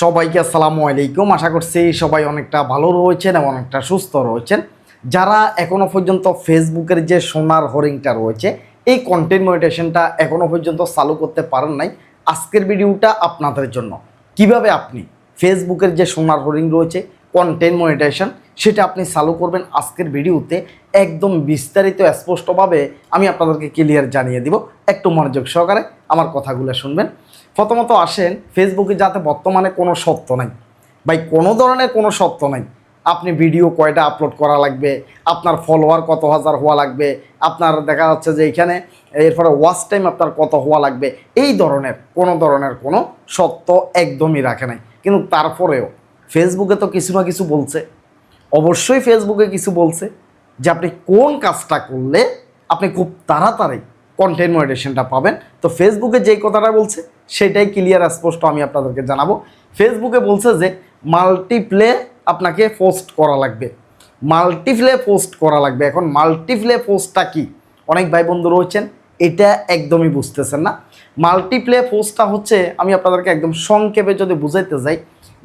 সবাইকে আসসালামু আলাইকুম। আশা করছি সবাই অনেকটা ভালো রয়েছেন এবং অনেকটা সুস্থ রয়েছেন। যারা এখনও পর্যন্ত ফেসবুকের যে সোনার হরিংটা রয়েছে, এই কন্টেন্ট মনিটেশনটা এখনও পর্যন্ত চালু করতে পারেন নাই। আজকের ভিডিওটা আপনাদের জন্য। কীভাবে আপনি ফেসবুকের যে সোনার হরিং রয়েছে কন্টেন্ট মনিটেশন সেটা আপনি চালু করবেন আজকের ভিডিওতে, একদম বিস্তারিত, স্পষ্টভাবে আমি আপনাদেরকে ক্লিয়ার জানিয়ে দিব। একটু মনোযোগ সহকারে আমার কথাগুলো শুনবেন। প্রথমত আসেন ফেসবুকে যাতে বর্তমানে কোনো সত্য নাই। ভাই, কোনো ধরনের কোনো সত্য নাই। আপনি ভিডিও কয়টা আপলোড করা লাগবে, আপনার ফলোয়ার কত হাজার হওয়া লাগবে, আপনার দেখা যাচ্ছে যে এখানে এরপরে ওয়াচ টাইম আপনার কত হওয়া লাগবে, এই ধরনের, কোনো ধরনের কোনো সত্য একদমই রাখে নাই। কিন্তু তারপরেও ফেসবুকে তো কিছু না কিছু বলছে। অবশ্যই ফেসবুকে কিছু বলছে যে আপনি কোন কাজটা করলে আপনি খুব তাড়াতাড়ি কন্টেন্ট মনিটেশনটা পাবেন। তো ফেসবুকে যেই কথাটা বলছে সেটাই ক্লিয়ার স্পষ্ট আমি আপনাদেরকে জানাব। ফেসবুকে বলছে যে মাল্টিপ্লে আপনাকে পোস্ট করা লাগবে। মাল্টিপ্লে পোস্ট করা লাগবে। এখন মাল্টিপ্লে পোস্টটা কি? অনেক ভাই বন্ধু রয়েছেন, এটা একদমই বুঝতেছেন না। মাল্টিপ্লে পোস্টটা হচ্ছে, আমি আপনাদেরকে একদম সংক্ষেপে যদি বুঝাইতে যাই,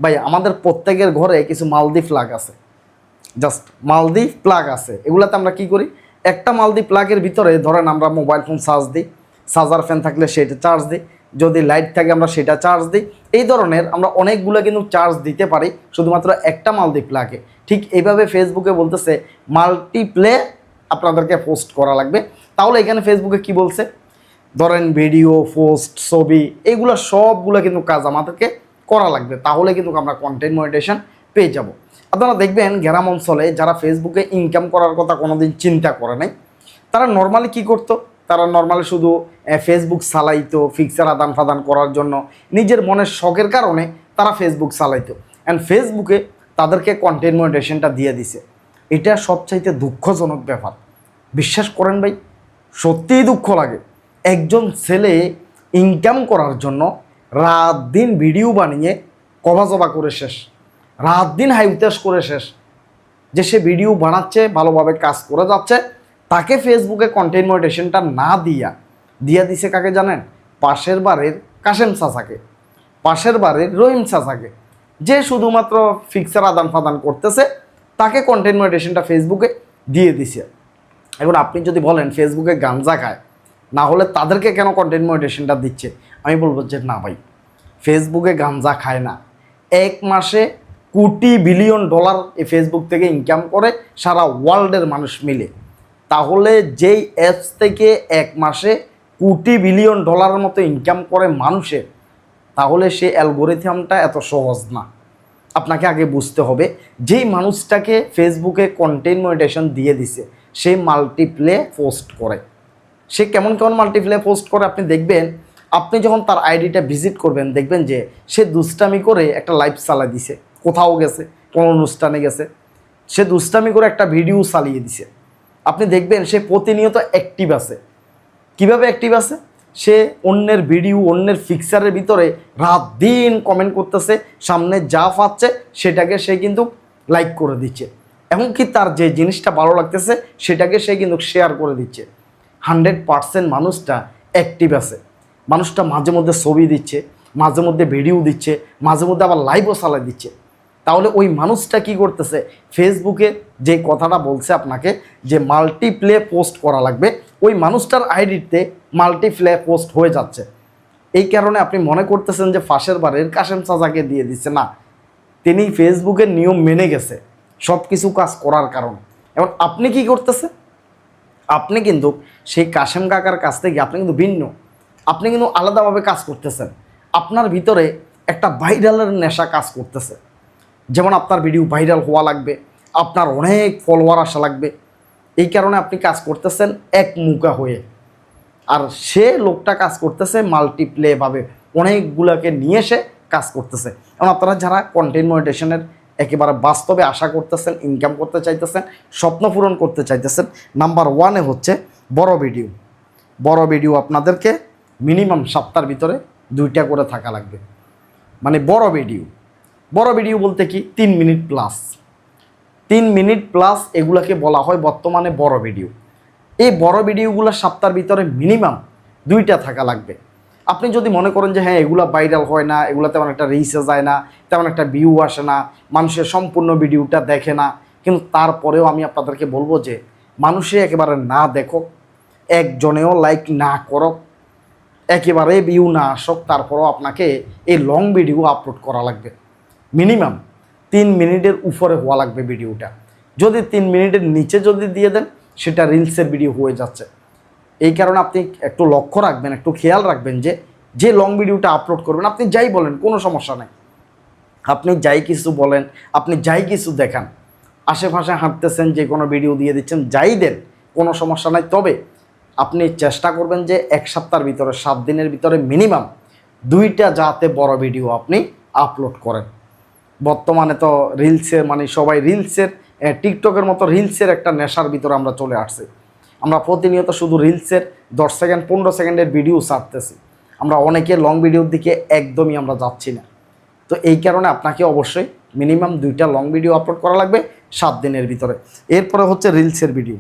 ভাই, আমাদের প্রত্যেকের ঘরে কিছু মালদি ফ্লাগ আছে। জাস্ট মালদি প্লাগ আছে। এগুলাতে আমরা কি করি? একটা মালদি প্লাগের ভিতরে ধরেন আমরা মোবাইল ফোন চার্জ দিই। চার্জার ফ্যান থাকলে সেটা চার্জ দিই। যদি লাইট থাকে আমরা সেটা চার্জ দিই। এই ধরনের আমরা অনেকগুলো কিন্তু চার্জ দিতে পারি, শুধুমাত্র একটা মালদি প্লাগে ঠিক এইভাবে ফেসবুকে বলতেছে মাল্টিপ্লে আপনাদেরকে পোস্ট করা লাগবে। তাহলে এখানে ফেসবুকে কি বলছে? ধরেন ভিডিও পোস্ট ছবি, এগুলো সবগুলো কিন্তু কাজ আমাদেরকে করা লাগবে। তাহলে কিন্তু আমরা কন্টেন্ট মনিটেশন পেয়ে যাব। আপনারা দেখবেন গ্রাম অঞ্চলে যারা ফেসবুকে ইনকাম করার কথা কোনোদিন চিন্তা করে নাই, তারা নর্মালি কি করতো? তারা নর্মালি শুধু ফেসবুক চালাইতো ফিক্সার আদান প্রদান করার জন্য। নিজের মনের শখের কারণে তারা ফেসবুক চালাইতো। অ্যান্ড ফেসবুকে তাদেরকে কন্টেন্ট মনিটেশনটা দিয়ে দিছে। এটা সবচাইতে দুঃখজনক ব্যাপার। বিশ্বাস করেন ভাই, সত্যিই দুঃখ লাগে। একজন ছেলে ইনকাম করার জন্য রাত দিন ভিডিও বানিয়ে কবাজবা করে শেষ। রাত দিন হাই উতাস করে শেষ। যে সে ভিডিও বানাচ্ছে, ভালোভাবে কাজ করে যাচ্ছে তাকে ফেসবুকে কন্টেন্ট মনিটেশনটা না দিয়া দিয়া দিছে কাকে জানেন? পাশের বারের কাশেম চাচাকে, পাশের বারের রহিম চাচাকে। যে শুধুমাত্র ফিক্সার আদান প্রদান করতেছে, তাকে কন্টেন্ট মনিটেশনটা ফেসবুকে দিয়ে দিছে। এখন আপনি যদি বলেন ফেসবুকে গাঞ্জা খায়, না হলে তাদেরকে কেন কন্টেন্ট মনিটেশনটা দিচ্ছে? আমি বলব যে না ভাই ফেসবুকে গাঞ্জা খায় না। এক মাসে কোটি বিলিয়ন ডলার এই ফেসবুক থেকে ইনকাম করে সারা ওয়ার্ল্ডের মানুষ মিলে। তাহলে যেই অ্যাপস থেকে এক মাসে কোটি বিলিয়ন ডলারের মতো ইনকাম করে মানুষের, তাহলে সে অ্যালগোরিথমটা এত সহজ না। আপনাকে আগে বুঝতে হবে, যেই মানুষটাকে ফেসবুকে কন্টেন্ট মনিটেশন দিয়ে দিছে, সে মাল্টিপ্লে পোস্ট করে। সে কেমন কেমন মাল্টিপ্লে পোস্ট করে আপনি দেখবেন, আপনি যখন তার আইডিটা ভিজিট করবেন, দেখবেন যে সে দুষ্টামি করে একটা লাইভ চালা দিছে, কোথাও গেছে, কোনো অনুষ্ঠানে গেছে, সে দুষ্টামি করে একটা ভিডিও চালিয়ে দিছে। আপনি দেখবেন সে প্রতিনিয়ত অ্যাক্টিভ আছে। কীভাবে অ্যাক্টিভ আছে? সে অন্যের ভিডিও অন্যের ফিক্সারের ভিতরে রাত দিন কমেন্ট করতেছে, সামনে যা পাচ্ছে সেটাকে সে কিন্তু লাইক করে দিচ্ছে। এমনকি তার যে জিনিসটা ভালো লাগতেছে সেটাকে সে কিন্তু শেয়ার করে দিচ্ছে। হান্ড্রেড পার্সেন্ট মানুষটা অ্যাক্টিভ আছে। মানুষটা মাঝে মধ্যে ছবি দিচ্ছে, মাঝে মধ্যে ভিডিও দিচ্ছে, মাঝে মধ্যে আবার লাইভও চালাই দিচ্ছে। তাহলে ওই মানুষটা কি করতেছে? ফেসবুকে যে কথাটা বলছে আপনাকে, যে মাল্টিপ্লে পোস্ট করা লাগবে, ওই মানুষটার আইডিতে মাল্টিপ্লে পোস্ট হয়ে যাচ্ছে। এই কারণে আপনি মনে করতেছেন যে ফাঁসের বাড়ির কাশেম চাচাকে দিয়ে দিচ্ছে। না, তিনি ফেসবুকের নিয়ম মেনে গেছে সব কিছু কাজ করার কারণ। এবং আপনি কি করতেছে? আপনি কিন্তু সেই কাশেম কাকার কাছ থেকে আপনি কিন্তু ভিন্ন। আপনি কিন্তু আলাদাভাবে কাজ করতেছেন। আপনার ভিতরে একটা ভাইরালের নেশা কাজ করতেছে। যেমন আপনার ভিডিও ভাইরাল হওয়া লাগবে, আপনার অনেক ফলোয়ার আসা লাগবে। এই কারণে আপনি কাজ করতেছেন এক মুখা হয়ে। আর সে লোকটা কাজ করতেছে মাল্টিপ্লেভাবে অনেকগুলাকে নিয়ে এসে কাজ করতেছে। এবং আপনারা যারা কন্টেন্ট মনিটেশনের একেবারে বাস্তবে আশা করতেছেন ইনকাম করতে চাইতেছেন, স্বপ্ন পূরণ করতে চাইতেছেন নাম্বার ওয়ানে হচ্ছে বড় ভিডিও বড় ভিডিও আপনাদেরকে মিনিমাম সপ্তাহের ভিতরে দুইটা করে থাকা লাগবে। মানে বড় ভিডিও বড় ভিডিও বলতে কি? তিন মিনিট প্লাস তিন মিনিট প্লাস এগুলাকে বলা হয় বর্তমানে বড় ভিডিও এই বড় ভিডিওগুলো সপ্তাহের ভিতরে মিনিমাম দুইটা থাকা লাগবে। আপনি যদি মনে করেন যে হ্যাঁ এগুলো ভাইরাল হয় না, এগুলো তেমন একটা রিচে যায় না, তেমন একটা ভিউ আসে না, মানুষের সম্পূর্ণ ভিডিওটা দেখে না, কিন্তু তারপরেও আমি আপনাদেরকে বলব যে, মানুষে একেবারে না দেখো, একজনেও লাইক না করো, একেবারে ভিউ না আসক, তারপরেও আপনাকে এই লং ভিডিও আপলোড করা লাগবে। মিনিমাম তিন মিনিটের উপরে হওয়া লাগবে ভিডিওটা। যদি তিন মিনিটের নিচে যদি দিয়ে দেন, সেটা রিলসের ভিডিও হয়ে যাচ্ছে। এই কারণে আপনি একটু লক্ষ্য রাখবেন, একটু খেয়াল রাখবেন যে যে লং ভিডিওটা আপলোড করবেন, আপনি যাই বলেন, কোনো সমস্যা নেই। আপনি যাই কিছু বলেন, আপনি যাই কিছু দেখান, আশেপাশে হাঁটতেছেন, যে কোনো ভিডিও দিয়ে দিচ্ছেন, যাই দেন, কোনো সমস্যা নাই। তবে আপনি চেষ্টা করবেন যে এক সপ্তাহের ভিতরে, সাত দিনের ভিতরে মিনিমাম দুইটা যাতে বড় ভিডিও আপনি আপলোড করেন। বর্তমানে তো রিলসের মানে সবাই রিলসের টিকটকের মতো রিলসের একটা নেশার ভিতরে আমরা চলে আসছি। আমরা প্রতিনিয়ত শুধু রিলসের দশ সেকেন্ড, পনেরো সেকেন্ডের ভিডিও ছাড়তেছি। আমরা অনেকে লং ভিডিওর দিকে একদমই আমরা যাচ্ছি না। তো এই কারণে আপনাকে অবশ্যই মিনিমাম দুইটা লং ভিডিও আপলোড করা লাগবে সাত দিনের ভিতরে। এরপরে হচ্ছে রিলসের ভিডিও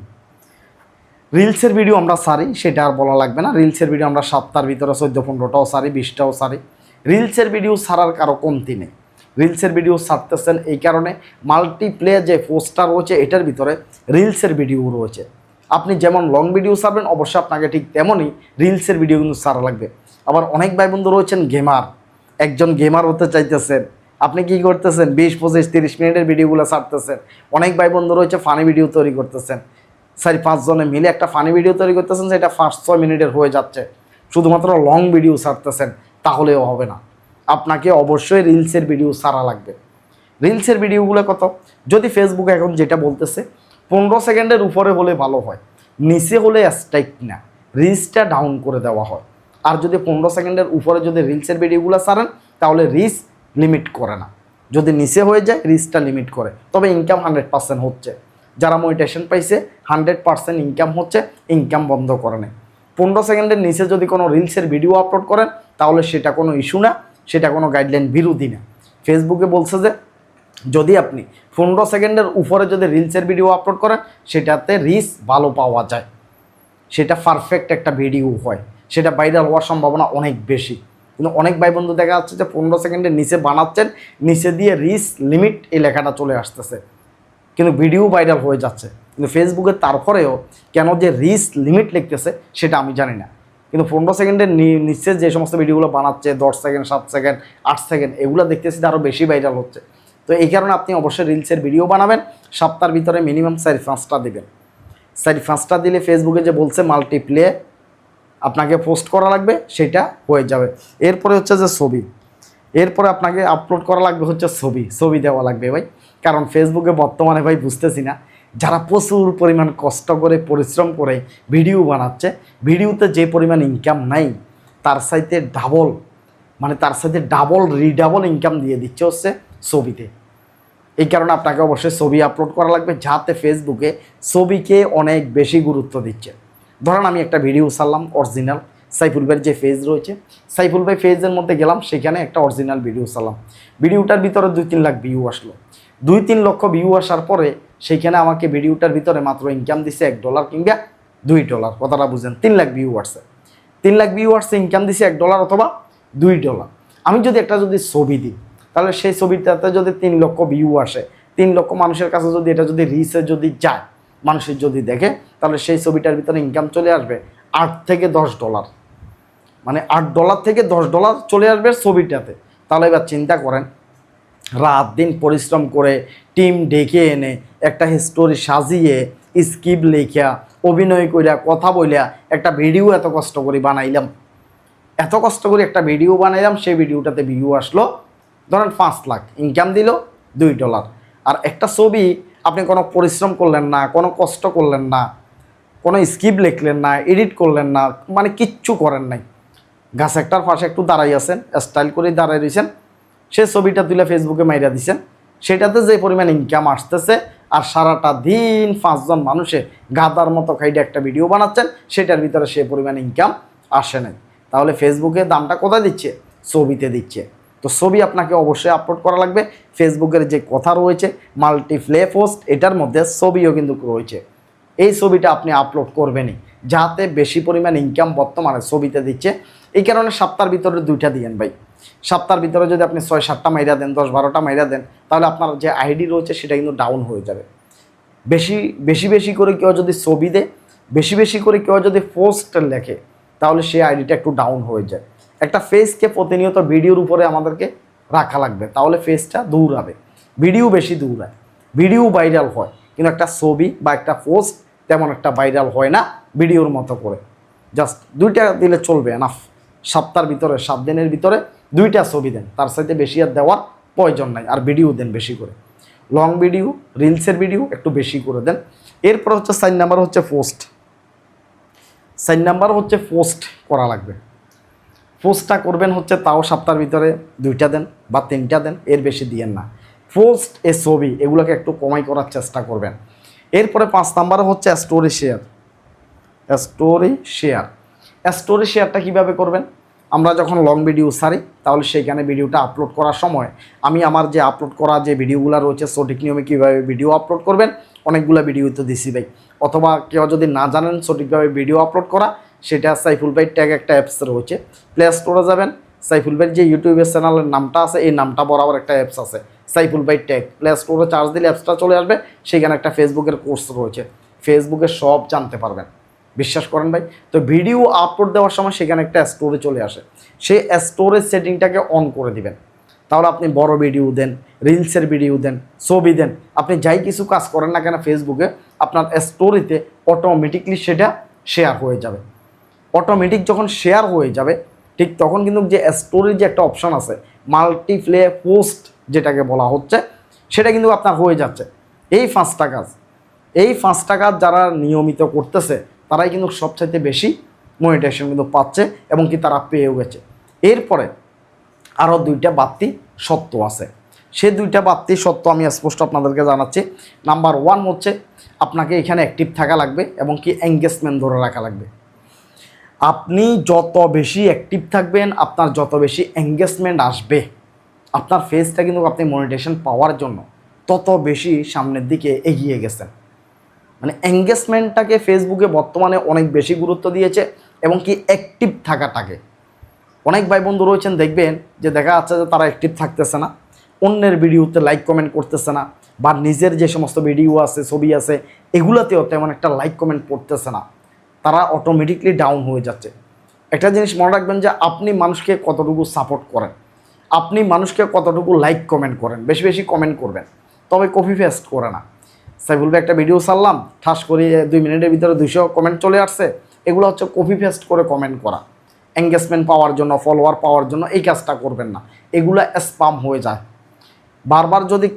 রিলসের ভিডিও আমরা সারি, সেটা আর বলা লাগবে না। রিলসের ভিডিও আমরা সাতটার ভিতরে, চোদ্দ পনেরোটাও সারি, বিশটাও সারি। রিলসের ভিডিও সারার কারও কমতি নেই। রিলসের ভিডিও ছাড়তেছেন এই কারণে মাল্টিপ্লে যে পোস্টার রয়েছে, এটার ভিতরে রিলসের ভিডিও রয়েছে। আপনি যেমন লং ভিডিও ছাড়বেন, অবশ্যই আপনাকে ঠিক তেমনই রিলসের ভিডিও কিন্তু ছাড়া লাগবে। আবার অনেক ভাই বন্ধু রয়েছেন গেমার একজন গেমার হতে চাইতেছেন। আপনি কি করতেছেন? বিশ, পঁচিশ, তিরিশ মিনিটের ভিডিওগুলো ছাড়তেছেন। অনেক ভাই বন্ধু রয়েছে ফানি ভিডিও তৈরি করতেছেন। চারি পাঁচজনে মিলে একটা ফানি ভিডিও তৈরি করতেছেন সেটা পাঁচ ছয় মিনিটের হয়ে যাচ্ছে। শুধুমাত্র লং ভিডিও ছাড়তেছেন, তাহলেও হবে না। আপনাকে অবশ্যই রিলসের ভিডিও সারা লাগবে। রিলসের ভিডিওগুলো কত? যদি ফেসবুকে এখন যেটা বলতেছে, পনেরো সেকেন্ডের উপরে হলে ভালো হয়, নিচে হলে স্ট্রাইক না। রিলসটা ডাউন করে দেওয়া হয়। আর যদি পনেরো সেকেন্ডের উপরে যদি রিলসের ভিডিওগুলো সারেন, তাহলে রিস লিমিট করে না। যদি নিচে হয়ে যায় রিসটা লিমিট করে। তবে ইনকাম হান্ড্রেড পার্সেন্ট হচ্ছে। যারা মনিটেশন পাইছে হান্ড্রেড পার্সেন্ট ইনকাম হচ্ছে ইনকাম বন্ধ করে নেয়। পনেরো সেকেন্ডের নিচে যদি কোনো রিলসের ভিডিও আপলোড করেন, তাহলে সেটা কোনো ইস্যু না। সেটা কোনো গাইডলাইন বিরোধী না। ফেসবুকে বলছে যে, যদি আপনি পনেরো সেকেন্ডের উপরে যদি রিলসের ভিডিও আপলোড করেন, সেটাতে রিস ভালো পাওয়া যায়। সেটা পারফেক্ট একটা ভিডিও হয়। সেটা ভাইরাল হওয়ার সম্ভাবনা অনেক বেশি। কিন্তু অনেক ভাই বন্ধু দেখা যাচ্ছে যে, পনেরো সেকেন্ডের নিচে বানাচ্ছেন, নিচে দিয়ে রিস লিমিট এই লেখাটা চলে আসতেছে। কিন্তু ভিডিও ভাইরাল হয়ে যাচ্ছে। কিন্তু ফেসবুকে তারপরেও কেন যে রিস লিমিট লিখতেছে, সেটা আমি জানি না। কিন্তু পনেরো সেকেন্ডের নি- নিচে যে সমস্ত ভিডিওগুলো বানাচ্ছে, দশ সেকেন্ড, সাত সেকেন্ড, আট সেকেন্ড, এগুলো দেখতেছি আরও বেশি ভাইরাল হচ্ছে। তো এই কারণে আপনি অবশ্যই রিলসের ভিডিও বানাবেন, সপ্তাহের ভিতরে মিনিমাম চারি পাঁচটা দেবেন। চারি পাঁচটা দিলে ফেসবুকে যে বলছে মাল্টিপ্লে আপনাকে পোস্ট করা লাগবে, সেটা হয়ে যাবে। এরপরে হচ্ছে যে ছবি। এরপরে আপনাকে আপলোড করা লাগবে হচ্ছে ছবি। ছবি দেওয়া লাগবে ভাই। কারণ ফেসবুকে বর্তমানে ভাই বুঝতেছি না যারা প্রচুর পরিমাণ কষ্ট করে, পরিশ্রম করে ভিডিও বানাচ্ছে, ভিডিওতে যে পরিমাণ ইনকাম নাই, তার সাইতে ডাবল মানে তার সাথে ডাবল রিডাবল ইনকাম দিয়ে দিচ্ছে হচ্ছে ছবিতে। এই কারণে আপনাকে অবশ্যই ছবি আপলোড করা লাগবে, যাতে ফেসবুকে ছবিকে অনেক বেশি গুরুত্ব দিচ্ছে। ধরেন আমি একটা ভিডিও ছাড়লাম অরিজিনাল সাইফুল ভাইয়ের যে ফেজ রয়েছে, সাইফুল ভাই ফেজের মধ্যে গেলাম, সেখানে একটা অরিজিনাল ভিডিও ছাড়লাম। ভিডিওটার ভিতরে দুই তিন লাখ ভিউ আসলো। দুই তিন লক্ষ ভিউ আসার পরে সেইখানে আমাকে ভিডিওটার ভিতরে মাত্র ইনকাম দিছে এক ডলার কিংবা দুই ডলার কথাটা বুঝেন, তিন লাখ ভিউ আসছে তিন লাখ ভিউ আসছে ইনকাম দিছে এক ডলার অথবা দুই ডলার আমি যদি একটা যদি ছবি দিই, তাহলে সেই ছবিটাতে যদি তিন লক্ষ ভিউ আসে, তিন লক্ষ মানুষের কাছে যদি এটা যদি রিসে যদি যায়, মানুষের যদি দেখে, তাহলে সেই ছবিটার ভিতরে ইনকাম চলে আসবে আট থেকে দশ ডলার মানে আট ডলার থেকে দশ ডলার চলে আসবে ছবিটাতে। তাহলে এবার চিন্তা করেন রাত দিন পরিশ্রম করে টিম ডেকে এনে একটা স্টোরি সাজিয়ে স্কিপ লেখা অভিনয় কইরা কথা বইলা একটা ভিডিও এত কষ্ট করে বানাইলাম। এত কষ্ট করে একটা ভিডিও বানাইলাম, সেই ভিডিওটাতে ভিউ আসলো, ধরেন পাঁচ লাখ ইনকাম দিল, দুই ডলার আর একটা ছবি আপনি কোনো পরিশ্রম করলেন না, কোনো কষ্ট করলেন না, কোনো স্কিপ লিখলেন না এডিট করলেন না মানে কিচ্ছু করেন নাই। গাছ একটার পাশে একটু দাঁড়াই আছেন স্টাইল করে দাঁড়াই রয়েছেন সে ছবিটা তুলে ফেসবুকে মাইরা দিছেন। সেটাতে যে পরিমাণ ইনকাম আসতেছে আর সারাটা দিন পাঁচজন মানুষে গাদার মতো খাইডে একটা ভিডিও বানাচ্ছেন, সেটার ভিতরে সে পরিমাণ ইনকাম আসে নাই। তাহলে ফেসবুকে দামটা কোথায় দিচ্ছে? ছবিতে দিচ্ছে। তো ছবি আপনাকে অবশ্যই আপলোড করা লাগবে। ফেসবুকের যে কথা রয়েছে মাল্টিপ্লে পোস্ট এটার মধ্যে ছবিও কিন্তু রয়েছে। এই ছবিটা আপনি আপলোড করবেনই, যাতে বেশি পরিমাণ ইনকাম বর্তমানে ছবিতে দিচ্ছে। এই কারণে সপ্তাহের ভিতরে দুইটা দিয়েন ভাই। সপ্তাহের ভিতরে যদি আপনি ছয়, সাতটা মাইরা দেন, দশ, বারোটা মাইরা দেন, তাহলে আপনার যে আইডি রয়েছে সেটা কিন্তু ডাউন হয়ে যাবে। বেশি বেশি বেশি করে কেউ যদি ছবি দেয়, বেশি বেশি করে কেউ যদি পোস্ট লেখে, তাহলে সেই আইডিটা একটু ডাউন হয়ে যায়। একটা ফেসকে প্রতিনিয়ত ভিডিওর উপরে আমাদেরকে রাখা লাগবে, তাহলে ফেসটা দৌড়াবে। ভিডিও বেশি দৌড়ায়। ভিডিও ভাইরাল হয়, কিন্তু একটা ছবি বা একটা পোস্ট তেমন একটা ভাইরাল হয় না ভিডিওর মতো করে। জাস্ট দুইটা দিলে চলবে এনাফ সপ্তাহের ভিতরে, সাত দিনের ভিতরে দুইটা ছবি দেন, তার সাথে বেশি আর দেওয়ার প্রয়োজন নাই, আর ভিডিও দেন বেশি করে। লং ভিডিও রিলসের ভিডিও একটু বেশি করে দেন। এরপর হচ্ছে সাইন নাম্বার হচ্ছে পোস্ট সাইন নাম্বার হচ্ছে পোস্ট করা লাগবে। পোস্টটা করবেন হচ্ছে তাও সপ্তাহের ভিতরে দুইটা দেন বা তিনটা দেন, এর বেশি দিয়েন না। পোস্ট এ ছবি, এগুলোকে একটু কমাই করার চেষ্টা করবেন। এরপরে পাঁচ নাম্বারে হচ্ছে story share story share story শেয়ারটা কীভাবে করবেন? আমরা যখন লং ভিডিও সারি, তাহলে সেইখানে ভিডিওটা আপলোড করার সময় আমি আমার যে আপলোড করা যে ভিডিওগুলো রয়েছে, সঠিক নিয়মে কীভাবে ভিডিও আপলোড করবেন, অনেকগুলো ভিডিও তো দিছি ভাই। অথবা কেউ যদি না জানেন সঠিকভাবে ভিডিও আপলোড করা, সেটা সাইফুল ভাই ট্যাগ একটা অ্যাপস রয়েছে। প্লে স্টোরে যাবেন, সাইফুল ভাইয়ের যে ইউটিউবের চ্যানেলের নামটা আছে, এই নামটা বরাবর একটা অ্যাপস আছে, সাইফুল ভাই ট্যাগ প্লে স্টোরে চার্জ দিলে অ্যাপসটা চলে আসবে সেখানে একটা ফেসবুকের কোর্স রয়েছে। ফেসবুকে সব জানতে পারবেন। বিশ্বাস করেন ভাই। তো ভিডিও আপলোড দেওয়ার সময় সেখানে একটা স্টোরে চলে আসে। সেই স্টোরেজ সেটিংটাকে অন করে দিবেন। তাহলে আপনি বড় ভিডিও দেন রিলসের ভিডিও দেন, ছবি দেন। আপনি যাই কিছু কাজ করেন না কেন ফেসবুকে আপনার স্টোরিতে অটোমেটিকলি সেটা শেয়ার হয়ে যাবে। অটোমেটিক যখন শেয়ার হয়ে যাবে, ঠিক তখন কিন্তু যে স্টোরির যে একটা অপশন আছে মাল্টিপ্লে পোস্ট যেটাকে বলা হচ্ছে, সেটা কিন্তু আপনার হয়ে যাচ্ছে। এই পাঁচটা কাজ, এই পাঁচটা কাজ যারা নিয়মিত করতেছে তারাই কিন্তু সবচাইতে বেশি মনিটেশন কিন্তু পাচ্ছে এবং কি তারা পেয়েও গেছে। এরপরে আরও দুইটা বাড়তি সত্য আছে। সে দুইটা বাড়তি সত্য আমি স্পষ্ট আপনাদেরকে জানাচ্ছি। নাম্বার ওয়ান হচ্ছে আপনাকে এখানে অ্যাক্টিভ থাকা লাগবে এবং কি এঙ্গেজমেন্ট ধরে রাখা লাগবে। আপনি যত বেশি অ্যাক্টিভ থাকবেন, আপনার যত বেশি এঙ্গেজমেন্ট আসবে, আপনার ফেসটা কিন্তু আপনি মনিটেশন পাওয়ার জন্য তত বেশি সামনের দিকে এগিয়ে গেছেন। মানে এঙ্গেজমেন্টটাকে ফেসবুকে বর্তমানে অনেক বেশি গুরুত্ব দিয়েছে এবং কি অ্যাক্টিভ থাকাটাকে। অনেক ভাই বন্ধু রয়েছেন, দেখবেন যে দেখা যাচ্ছে যে তারা অ্যাক্টিভ থাকতেছে না। অন্যের ভিডিওতে লাইক কমেন্ট করতেছে না বা নিজের যে সমস্ত ভিডিও আছে, ছবি আছে, এগুলোতেও তেমন একটা লাইক কমেন্ট করতেছে না। তারা অটোমেটিকলি ডাউন হয়ে যাচ্ছে। একটা জিনিস মনে রাখবেন যে আপনি মানুষকে কতটুকু সাপোর্ট করেন। আপনি মানুষকে কতটুকু লাইক কমেন্ট করেন, বেশি বেশি কমেন্ট করবেন। তবে কপি পেস্ট করে না। সাইফুল ভাই একটা ভিডিও ছাড়লাম, ঠাস করে দুই মিনিটের ভিতরে দুইশো কমেন্ট চলে আসছে। এগুলো হচ্ছে কপি পেস্ট করে কমেন্ট করা। এঙ্গেজমেন্ট পাওয়ার জন্য ফলোয়ার পাওয়ার জন্য এই কাজটা করবেন না। এগুলো স্পাম হয়ে যায়। বারবার যদি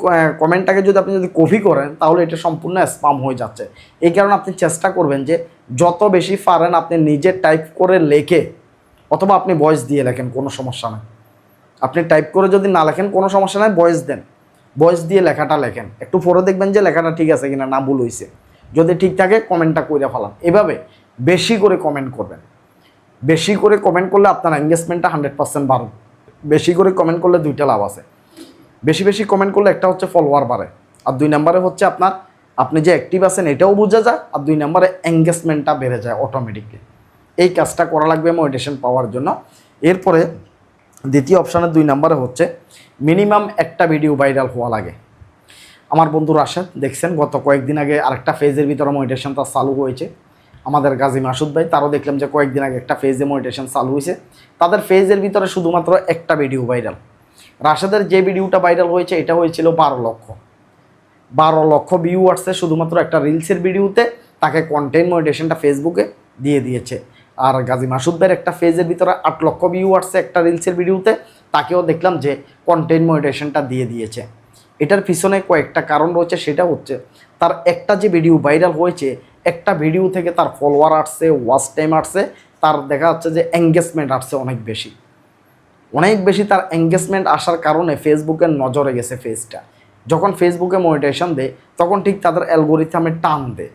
কমেন্টটাকে যদি আপনি যদি কপি করেন, তাহলে এটা সম্পূর্ণ স্পাম হয়ে যাচ্ছে। এই কারণে আপনি চেষ্টা করবেন যে যত বেশি পারেন আপনি নিজে টাইপ করে লেখে, অথবা আপনি ভয়েস দিয়ে লেখেন, কোনো সমস্যা নেই। আপনি টাইপ করে যদি না লেখেন, কোনো সমস্যা নাই ভয়েস দেন। ভয়েস দিয়ে লেখাটা লেখেন। একটু পরে দেখবেন যে লেখাটা ঠিক আছে কিনা, না ভুল হয়েছে যদি ঠিক থাকে কমেন্টটা করে ফেলান। এভাবে বেশি করে কমেন্ট করবেন। বেশি করে কমেন্ট করলে আপনার এঙ্গেজমেন্টটা হান্ড্রেড পার্সেন্ট বাড়বে বেশি করে কমেন্ট করলে দুইটা লাভ আছে। বেশি বেশি কমেন্ট করলে একটা হচ্ছে ফলোয়ার বাড়ে। আর দুই নম্বরে হচ্ছে আপনার, আপনি যে অ্যাক্টিভ আছেন এটাও বোঝা যায়, আর দুই নম্বরে এঙ্গেজমেন্টটা বেড়ে যায় অটোমেটিকলি এই কাজটা করা লাগবে মোটিভেশন পাওয়ার জন্য। এরপরে দ্বিতীয় অপশানের দুই নম্বরে হচ্ছে, মিনিমাম একটা ভিডিও ভাইরাল হওয়া লাগে। আমার বন্ধুরা আসেন দেখছেন, গত কয়েকদিন আগে আরেকটা ফেজের ভিতরে মোটিভেশন তার চালু হয়েছে। আমাদের গাজী মাসুদ ভাই, তারও দেখলাম যে কয়েকদিন আগে একটা ফেজে মোটিভেশন চালু হয়েছে। তাদের ফেজের ভিতরে শুধুমাত্র একটা ভিডিও ভাইরাল রাশেদের যে ভিডিওটা ভাইরাল হয়েছে, এটা হয়েছিল বারো লক্ষ। বারো লক্ষ ভিউ আসছে শুধুমাত্র একটা রিলসের ভিডিওতে তাকে কন্টেন্ট মোটিভেশনটা ফেসবুকে দিয়ে দিয়েছে। আর গাজী মাসুদ ভাইয়ের একটা ফেজের ভিতরে আট লক্ষ ভিউ আসছে একটা রিলসের ভিডিওতে তাকেও দেখলাম যে কন্টেন্ট মোটিভেশনটা দিয়ে দিয়েছে। এটার পিছনে কয়েকটা কারণ রয়েছে, সেটা হচ্ছে তার একটা যে ভিডিও ভাইরাল হয়েছে, একটা ভিডিও থেকে তার ফলোয়ার আসছে ওয়াচ টাইম আসছে, তার দেখা যাচ্ছে যে এঙ্গেজমেন্ট আসছে অনেক বেশি। অনেক বেশি তার এঙ্গেজমেন্ট আসার কারণে ফেসবুকের নজরে গেছে ফেজটা যখন ফেসবুকে মনিটেশন দেয়, তখন ঠিক তাদের অ্যালগোরিথামে টান দেয়।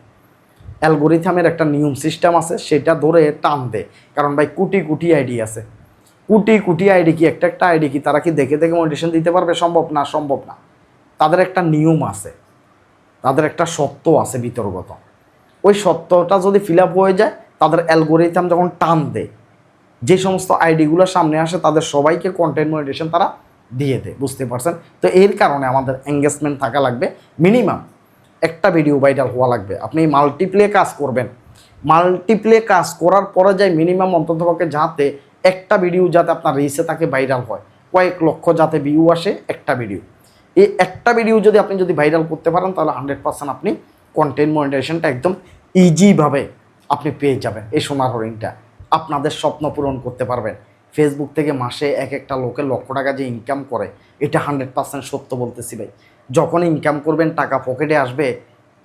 অ্যালগোরিথামের একটা নিয়ম সিস্টেম আছে, সেটা ধরে টান দেয় কারণ ভাই কোটি কোটি আইডি আছে। কোটি কোটি আইডি কি, একটা একটা আইডি কি, তারা কি দেখে দেখে মনিটেশন দিতে পারবে? সম্ভব না সম্ভব না। তাদের একটা নিয়ম আছে। তাদের একটা সত্য আছে বিতর্গত। ওই সত্যটা যদি ফিল আপ হয়ে যায়, তাদের অ্যালগোরিথাম যখন টান দেয় যে সমস্ত আইডিগুলো সামনে আসে, তাদের সবাইকে কন্টেন্ট মনিটেশন তারা দিয়ে দেয় বুঝতে পারছেন? তো এর কারণে আমাদের এঙ্গেজমেন্ট থাকা লাগবে। মিনিমাম একটা ভিডিও ভাইরাল হওয়া লাগবে। আপনি মাল্টিপ্লে কাজ করবেন। মাল্টিপ্লে কাজ করার পরে যায় মিনিমাম অন্ততপক্ষে যাতে একটা ভিডিও যাতে আপনার রিসে তাকে ভাইরাল হয়। কয়েক লক্ষ যাতে ভিউ আসে একটা ভিডিও এই একটা ভিডিও যদি আপনি যদি ভাইরাল করতে পারেন, তাহলে হান্ড্রেড পার্সেন্ট আপনি কন্টেন্ট মনিটাইজেশনটা একদম ইজিভাবে আপনি পেয়ে যাবেন এই সোনার হরিণটা। আপনাদের স্বপ্ন পূরণ করতে পারবেন। ফেসবুক থেকে মাসে এক একটা লোকের লক্ষ টাকা যে ইনকাম করে, এটা হান্ড্রেড পার্সেন্ট সত্য বলতেছি ভাই। যখন ইনকাম করবেন, টাকা পকেটে আসবে,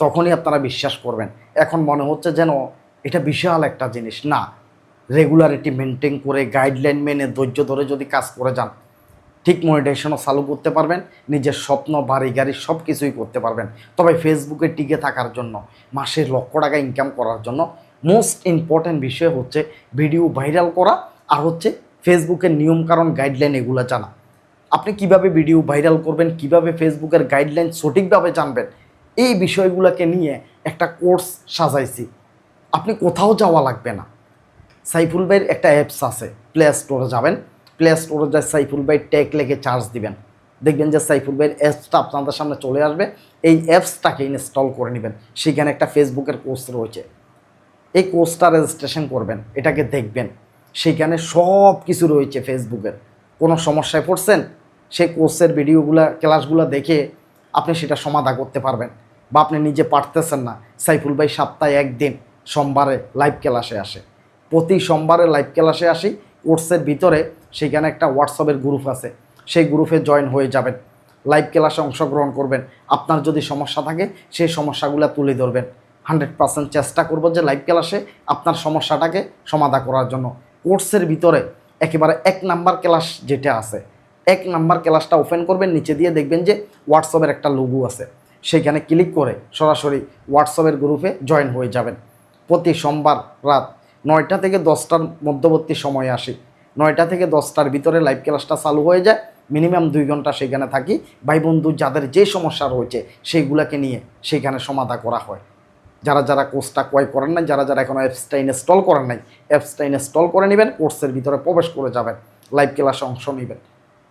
তখনই আপনারা বিশ্বাস করবেন। এখন মনে হচ্ছে যেন এটা বিশাল একটা জিনিস। না রেগুলারিটি মেনটেন করে গাইডলাইন মেনে, ধৈর্য ধরে যদি কাজ করে যান, ঠিক মনিটাইজেশনও চালু করতে পারবেন, নিজের স্বপ্ন, বাড়ি, গাড়ি সব কিছুই করতে পারবেন। তবে ফেসবুকে টিকে থাকার জন্য, মাসে লক্ষ টাকা ইনকাম করার জন্য মোস্ট ইম্পর্ট্যান্ট বিষয় হচ্ছে ভিডিও ভাইরাল করা আর হচ্ছে ফেসবুকের নিয়মকানুন গাইডলাইন এগুলো জানা। আপনি কীভাবে ভিডিও ভাইরাল করবেন, কীভাবে ফেসবুকের গাইডলাইন সঠিকভাবে জানবেন, এই বিষয়গুলোকে নিয়ে একটা কোর্স সাজাইছি। আপনি কোথাও যাওয়া লাগবে না। সাইফুল ভাইয়ের একটা অ্যাপস আছে প্লে স্টোরে যাবেন। প্লে স্টোরে যায় সাইফুল ভাই ট্যাগ লেগে চার্জ দিবেন। দেখবেন যে সাইফুল ভাইয়ের অ্যাপসটা আপনাদের সামনে চলে আসবে। এই অ্যাপসটাকে ইনস্টল করে নেবেন। সেখানে একটা ফেসবুকের কোর্স রয়েছে। এই কোর্সটা রেজিস্ট্রেশন করবেন, এটাকে দেখবেন। সেখানে সব কিছু রয়েছে ফেসবুকের কোনো সমস্যায় পড়ছেন? সেই কোর্সের ভিডিওগুলো, ক্লাসগুলো দেখে আপনি সেটা সমাধা করতে পারবেন বা আপনি নিজে পারতেছেন না। সাইফুল ভাই সপ্তাহে একদিন সোমবারে লাইভ ক্লাসে আসে। প্রতি সোমবারে লাইভ ক্লাসে আসি, কোর্সের ভিতরে সেখানে একটা হোয়াটসঅ্যাপের গ্রুপ আছে। সেই গ্রুপে জয়েন হয়ে যাবেন। লাইভ ক্লাসে অংশগ্রহণ করবেন। আপনার যদি সমস্যা থাকে, সেই সমস্যাগুলো তুলে ধরবেন। হান্ড্রেড পার্সেন্ট চেষ্টা করব যে লাইভ ক্লাসে আপনার সমস্যাটাকে সমাধা করার জন্য। কোর্সের ভিতরে একেবারে এক নাম্বার ক্লাস যেটা আছে এক নাম্বার ক্লাসটা ওপেন করবেন, নিচে দিয়ে দেখবেন যে হোয়াটসঅ্যাপের একটা লঘু আছে। সেখানে ক্লিক করে সরাসরি হোয়াটসঅ্যাপের গ্রুপে জয়েন হয়ে যাবেন। প্রতি সোমবার রাত নয়টা থেকে দশটার মধ্যবর্তী সময়ে আসি। নয়টা থেকে দশটার ভিতরে লাইভ ক্লাসটা চালু হয়ে যায়। মিনিমাম দুই ঘণ্টা সেখানে থাকি। ভাই বন্ধু, যাদের যে সমস্যা রয়েছে, সেইগুলোকে নিয়ে সেখানে সমাধা করা হয়। যারা যারা কোর্সটা ক্রয় করেন নাই, যারা যারা এখনও অ্যাপসটা ইনস্টল করেন নাই অ্যাপসটা ইনস্টল করে নেবেন কোর্সের ভিতরে প্রবেশ করে যাবেন। লাইভ ক্লাসে অংশ নেবেন।